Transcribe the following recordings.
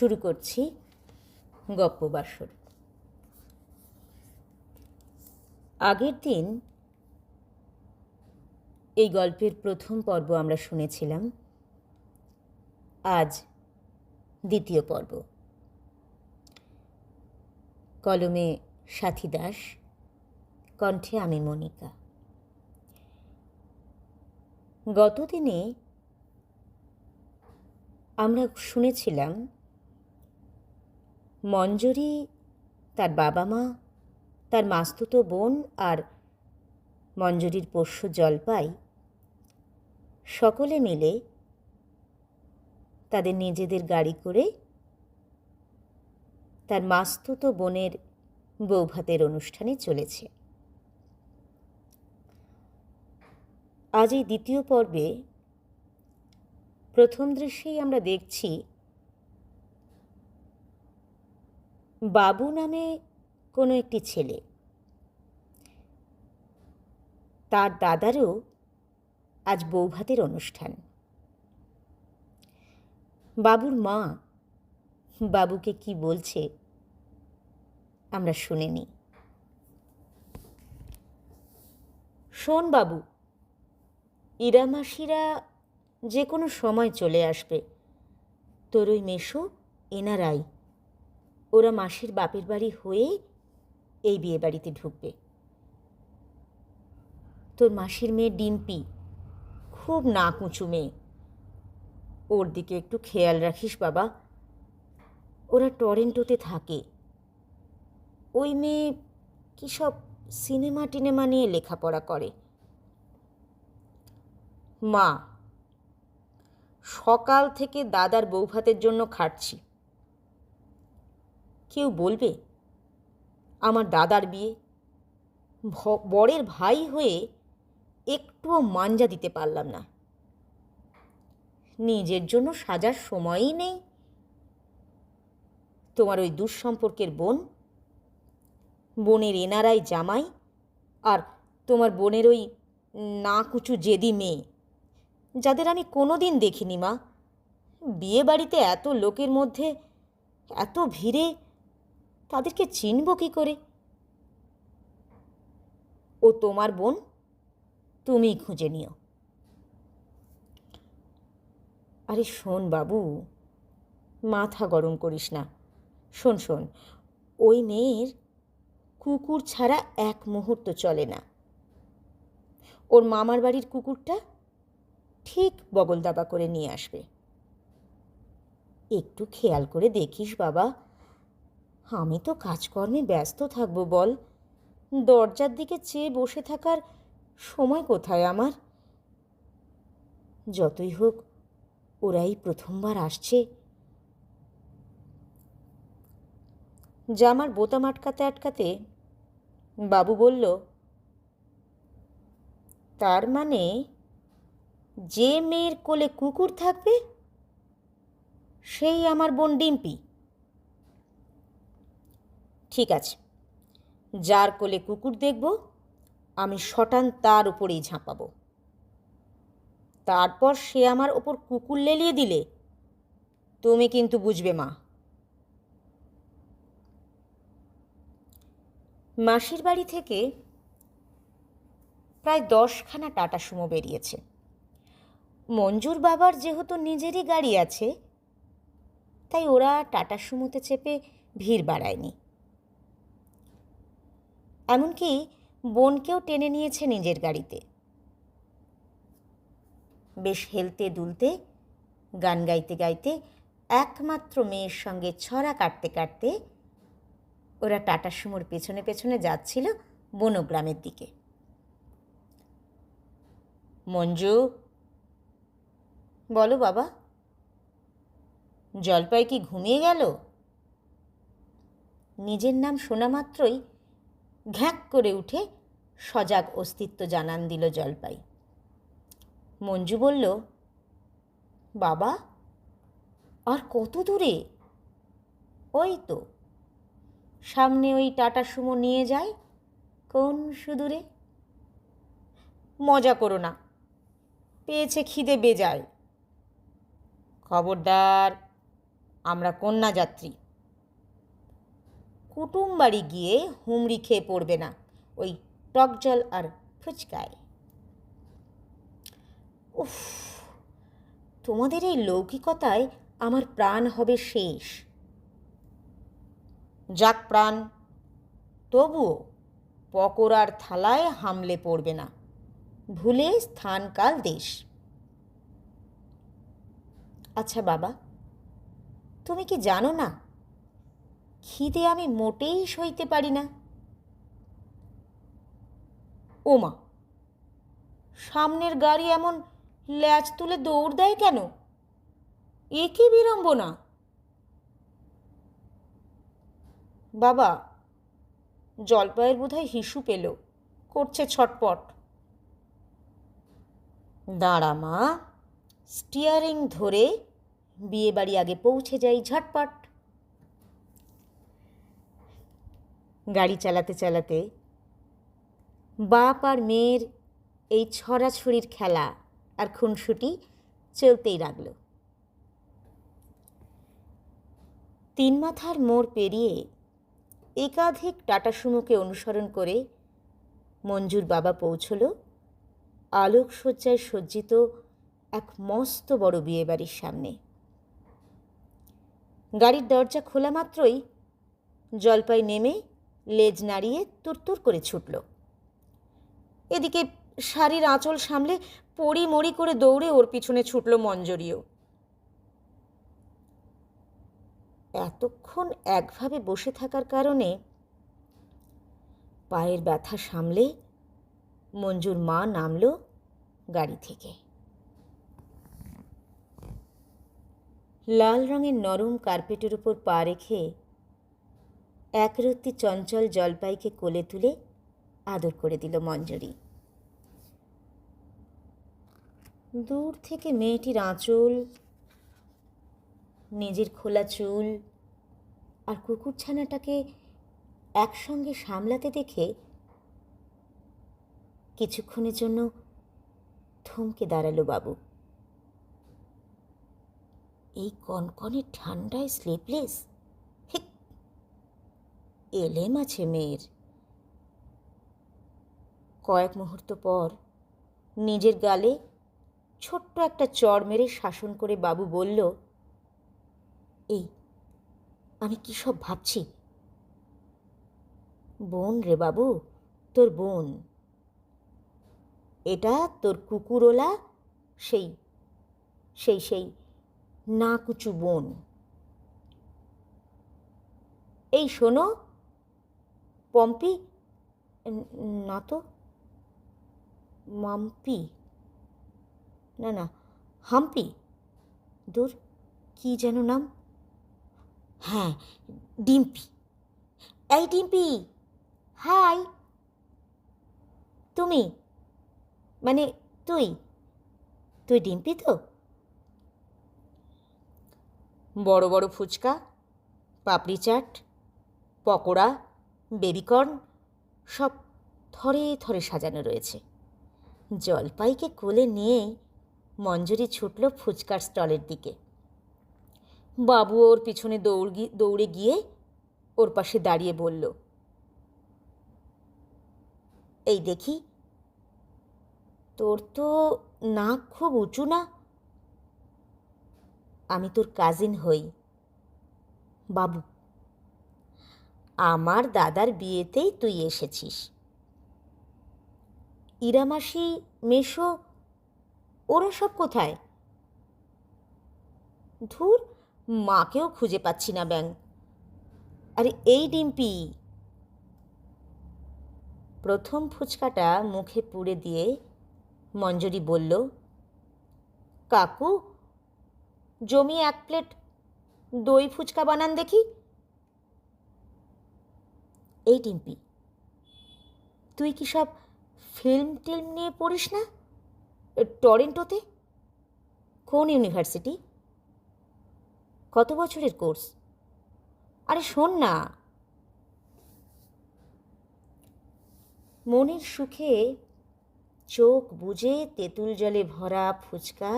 শুরু করছি গপ্প গপ্পবাসর আগের দিন এই গল্পের প্রথম পর্ব আমরা শুনেছিলাম। আজ দ্বিতীয় পর্ব। কলমে সাথী দাস, কণ্ঠে আমি মনিকা। গতদিনে আমরা শুনেছিলাম মঞ্জরি, তার বাবা মা, তার মাস্তুতো বোন আর মঞ্জরির পোষ্য জলপাই। সকলে মিলে তাদের নিজেদের গাড়ি করে তার মাস্তুতো বোনের বৌভাতের অনুষ্ঠানে চলেছে। আজ এই দ্বিতীয় পর্বে প্রথম দৃশ্যেই আমরা দেখছি বাবু নামে কোনো একটি ছেলে। তার দাদারও আজ বৌভাতের অনুষ্ঠান। বাবুর মা বাবুকে কি বলছে আমরা শুনে নিই। শোন বাবু ইরা মাসিরা যে কোনো সময় চলে আসবে। তোর ওই মেশো এনারাই। ওরা মাসির বাপের বাড়ি হয়ে এই বিয়ে বাড়িতে ঢুকবে। তোর মাসির মেয়ে ডিম্পি। খুব নাক উঁচু মেয়ে। ওর দিকে একটু খেয়াল রাখিস বাবা। ওরা টরেন্টোতে থাকে। ওই মেয়ে কী সব সিনেমা টিনেমা নিয়ে লেখাপড়া করে? মা, সকাল থেকে দাদার বৌভাতের জন্য খাটছি। কেউ বলবে, আমার দাদার বিয়ে। বরের ভাই হয়ে একটুও মাঞ্জা দিতে পারলাম না। নিজের জন্য সাজার সময়ই নেই। তোমার ওই দুঃসম্পর্কের বোন, বোনের এনারাই জামাই, আর তোমার বোনের ওই না কুচু জেদি মেয়ে, যাদের আমি কোনো দিন দেখিনি মা। বিয়ে বাড়িতে এত লোকের মধ্যে এত ভিড়ে তাদেরকে চিনব কী করে? ও তোমার বোন? তুমিই খুঁজে নিও। আরে শোন বাবু, মাথা গরম করিস না। শোন শোন, ওই মেয়ের কুকুর ছাড়া এক মুহূর্ত চলে না। ওর মামার বাড়ির কুকুরটা ঠিক বগল দাবা করে নিয়ে আসবে। একটু খেয়াল করে দেখিস বাবা আমি তো কাজকর্মে ব্যস্ত থাকব, বল। দরজার দিকে চেয়ে বসে থাকার সময় কোথায় আমার? যতই হোক, ওরাই প্রথমবার আসছে। জামার বোতাম আটকাতে আটকাতে বাবু বলল, তার মানে যে মেয়ের কোলে কুকুর থাকবে, সেই আমার বোন ডিম্পি? ঠিক আছে। যার কোলে কুকুর দেখব, আমি শটান তার উপরেই ঝাঁপাবো। তারপর সে আমার ওপর কুকুর লেলিয়ে দিলে, তুমি কিন্তু বুঝবে মা। মাসির বাড়ি থেকে প্রায় দশখানা টাটা সুমো বেরিয়েছে। মঞ্জুর বাবার যেহেতু নিজেরই গাড়ি আছে, তাই ওরা টাটা সুমোতে চেপে ভিড় বাড়ায়নি। এমনকি বোনকেও টেনে নিয়েছে নিজের গাড়িতে। বেশ হেলতে দুলতে, গান গাইতে গাইতে একমাত্র মেয়ের সঙ্গে ছড়া কাটতে কাটতে ওরা টাটা সুমোর পেছনে পেছনে যাচ্ছিল বনগ্রামের দিকে। মঞ্জু? বলো বাবা। জলপাই কি ঘুমিয়ে গেল? নিজের নাম শোনা মাত্রই ঘ্যাক করে উঠে সজাগ অস্তিত্ব জানান দিল জলপাই। মঞ্জু বলল, বাবা, আর কত দূরে? ওই তো, সামনে ওই টাটা সুমো নিয়ে যায় কোন সুদূরে? মজা করো না, পেয়েছে খিদে বেজায়। খবরদার, আমরা কন্যা যাত্রী কুটুম বাড়ি গিয়ে হুমড়ি খেয়ে পড়বে না। ওই টক জল আর ফুচকায়। উফ, তোমাদের এই লৌকিকতায় আমার প্রাণ হবে শেষ। যাক প্রাণ, তবুও পকোড়ার থালায় হামলে পড়বে না। ভুলে স্থান কাল দেশ। আচ্ছা বাবা, তুমি কি জানো না খিদে আমি মোটেই সইতে পারি না। ওমা, সামনের গাড়ি এমন ল্যাচ তুলে দৌড় দেয় কেন? এ কি বিড়ম্বনা? বাবা জলপাইয়ের বোধহয় হিসু পেল, করছে ছটপট। দাঁড়া মা স্টিয়ারিং ধরে বিয়ে বাড়ি আগে পৌঁছে যাই ঝটপট। গাড়ি চালাতে চালাতে। বাপ আর মেয়ের এই ছড়াছড়ির খেলা আর খুনসুটি চলতেই লাগল। তিন মাথার মোড় পেরিয়ে একাধিক টাটা সুমোকে অনুসরণ করে মঞ্জুর বাবা পৌঁছল আলোকসজ্জায় সজ্জিত এক মস্ত বড় বিয়েবাড়ির সামনে। গাড়ির দরজা খোলা মাত্রই জলপাই নেমে লেজ নাড়িয়ে তুরতুর করে ছুটল। এদিকে শাড়ির আঁচল সামলে পড়ি মড়ি করে দৌড়ে ওর পিছনে ছুটল মঞ্জরিও। এতক্ষণ একভাবে বসে থাকার কারণে পায়ের ব্যথা সামলে মঞ্জুর মা নামল গাড়ি থেকে। লাল রঙের নরম কার্পেটের উপর পা রেখে একরত্তি চঞ্চল জলপাইকে কোলে তুলে আদর করে দিল মঞ্জরি। দূর থেকে মেয়েটির আঁচল, নিজের খোলা চুল আর কুকুরছানাটাকে একসঙ্গে সামলাতে দেখে কিছুক্ষণের জন্য থমকে দাঁড়াল বাবু। এই কনকনে ঠান্ডায় স্লিপলেস এলেম আছে মেয়ের। কয়েক মুহূর্ত পর নিজের গালে ছোট্ট একটা চড় মেরে শাসন করে বাবু বলল, এই, আমি কী সব ভাবছি? বোন রে বাবু, তোর বোন। এটা তোর কুকুরওলা সেই সেই সেই না কুচু বোন। এই শোনো পম্পি? না তো। মাম্পি? না না, হাম্পি। দূর, কি যেন নাম? হ্যাঁ ডিম্পি। এই ডিম্পি, হাই। তুমি? মানে তুই? তুই ডিম্পি তো? বড় বড় ফুচকা, পাপড়ি চাট, পকোড়া। বেবিকর্ন সব থরে থরে সাজানো রয়েছে। জলপাইকে কোলে নিয়েই মঞ্জুরি ছুটল ফুচকার স্টলের দিকে। বাবু ওর পিছনে দৌড় দৌড়ে গিয়ে ওর পাশে দাঁড়িয়ে বলল, এই দেখি, তোর তো নাক খুব উঁচু না? আমি তোর কাজিন হই, বাবু। আমার দাদার বিয়েতেই তুই এসেছিস। ইরামাসি মেশো, ওরা সব কোথায়? ধুর, মাকেও খুঁজে পাচ্ছি না ব্যাং। আরে এই ডিম্পি। প্রথম ফুচকাটা মুখে পুড়ে দিয়ে মঞ্জরি বলল, কাকু, জমি এক প্লেট দই ফুচকা বানান দেখি। এই টিম্পি তুই কি সব ফিল্ম টিল্ম নিয়ে পড়িস না? টরেন্টোতে? কোন ইউনিভার্সিটি কত বছরের কোর্স আরে শোন না। মনের সুখে চোখ বুজে তেঁতুল জলে ভরা ফুচকা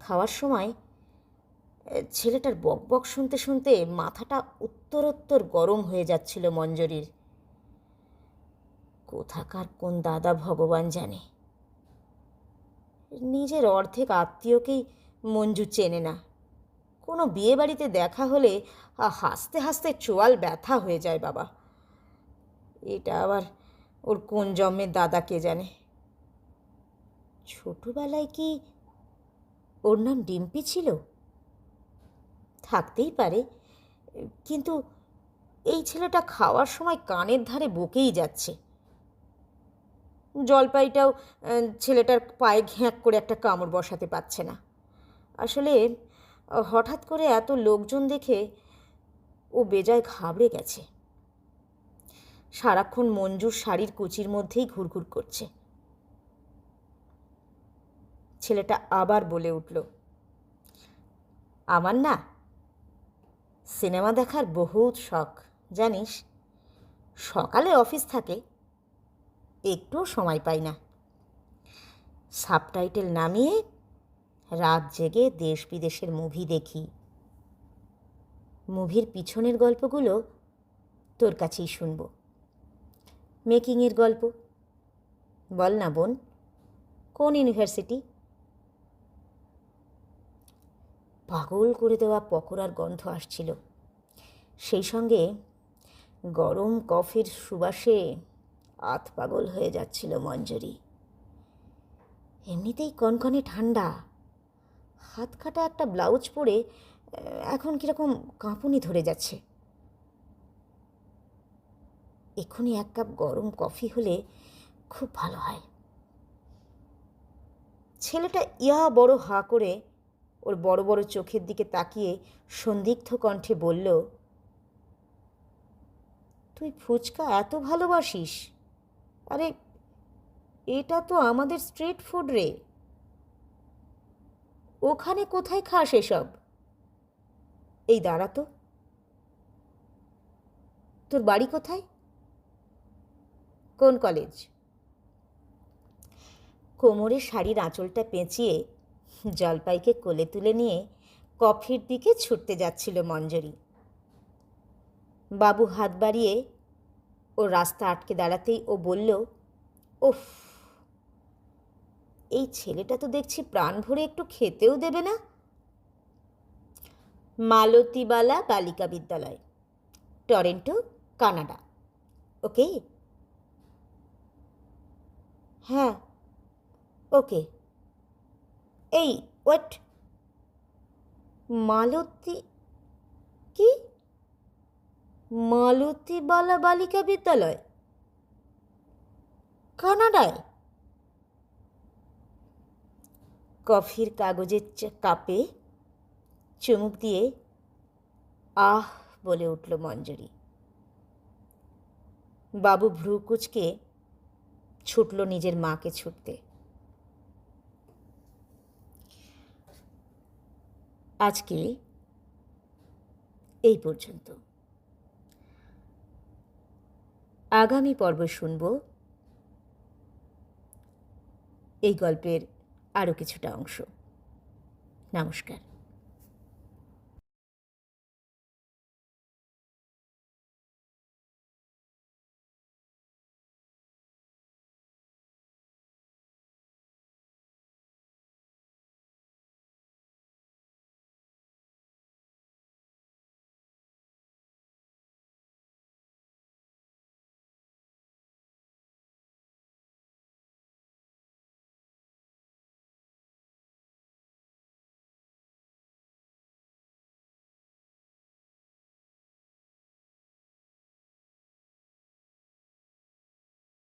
খাওয়ার সময় ছেলেটার বকবক শুনতে শুনতে মাথাটা উত্তরোত্তর গরম হয়ে যাচ্ছিল মঞ্জরির। কোথাকার কোন দাদা ভগবান জানে? নিজের অর্ধেক আত্মীয়কেই মঞ্জু চেনে না। কোনো বিয়ে বাড়িতে দেখা হলে হাসতে হাসতে চোয়াল ব্যথা হয়ে যায় বাবা। এটা আবার ওর কোন জন্মের দাদা কে জানে? ছোটবেলায় কি ওর নাম ডিম্পি ছিল? থাকতেই পারে। কিন্তু এই ছেলেটা খাওয়ার সময় কানের ধারে বকেই যাচ্ছে। জলপাইটাও ছেলেটার পায়ে ঘ্যাঁক করে একটা কামড় বসাতে পারছে না। আসলে, হঠাৎ করে এত লোকজন দেখে ও বেজায় ঘাবড়ে গেছে। সারাক্ষণ মঞ্জুর শাড়ির কুচির মধ্যেই ঘুরঘুর করছে। ছেলেটা আবার বলে উঠল, আমার না সিনেমা দেখার বহুত শখ, জানিস? সকালে অফিস থাকে, একটুও সময় পাই না। সাবটাইটেল নামিয়ে রাত জেগে দেশ বিদেশের মুভি দেখি। মুভির পিছনের গল্পগুলো তোর কাছেই শুনব। মেকিংয়ের গল্প, বল না বোন, কোন ইউনিভার্সিটি? পাগল করে দেওয়া পকোড়ার গন্ধ আসছিল। সেই সঙ্গে গরম কফির সুবাসে আত পাগল হয়ে যাচ্ছিল মঞ্জরি। এমনিতেই কনকনে ঠান্ডা। হাত কাটা একটা ব্লাউজ পরে এখন কীরকম কাঁপুনি ধরে যাচ্ছে। এক্ষুনি এক কাপ গরম কফি হলে খুব ভালো হয়। ছেলেটা ইয়া বড় হা করে ওর বড় বড় চোখের দিকে তাকিয়ে সন্দিগ্ধ কণ্ঠে বলল, তুই ফুচকা এত ভালোবাসিস? আরে, এটা তো আমাদের স্ট্রিট ফুড রে। ওখানে কোথায় খাস এসব? এই দাঁড়া তো। তোর বাড়ি কোথায়? কোন কলেজ? কোমরে শাড়ির আঁচলটা পেঁচিয়ে জলপাইকে কোলে তুলে নিয়ে কফির দিকে ছুটতে যাচ্ছিল মঞ্জরি। বাবু হাত বাড়িয়ে ও রাস্তা আটকে দাঁড়াতেই ও বলল, ওফ, এই ছেলেটা তো দেখছি প্রাণ ভরে একটু খেতেও দেবে না? মালতীবালা বালিকা বিদ্যালয়, টরেন্টো, কানাডা। ওকে? হ্যাঁ ওকে। এই, ওয়েট। মালতী, কি? মালতীবালা বালিকা বিদ্যালয়। কানাডায়। কফির কাগজের কাপে চুমুক দিয়ে আহ বলে উঠল মঞ্জরি। বাবু ভ্রু কুচকে ছুটল নিজের মাকে ছুটতে। আজকে এই পর্যন্ত। আগামী পর্ব শুনব এই গল্পের আরও কিছুটা অংশ। নমস্কার।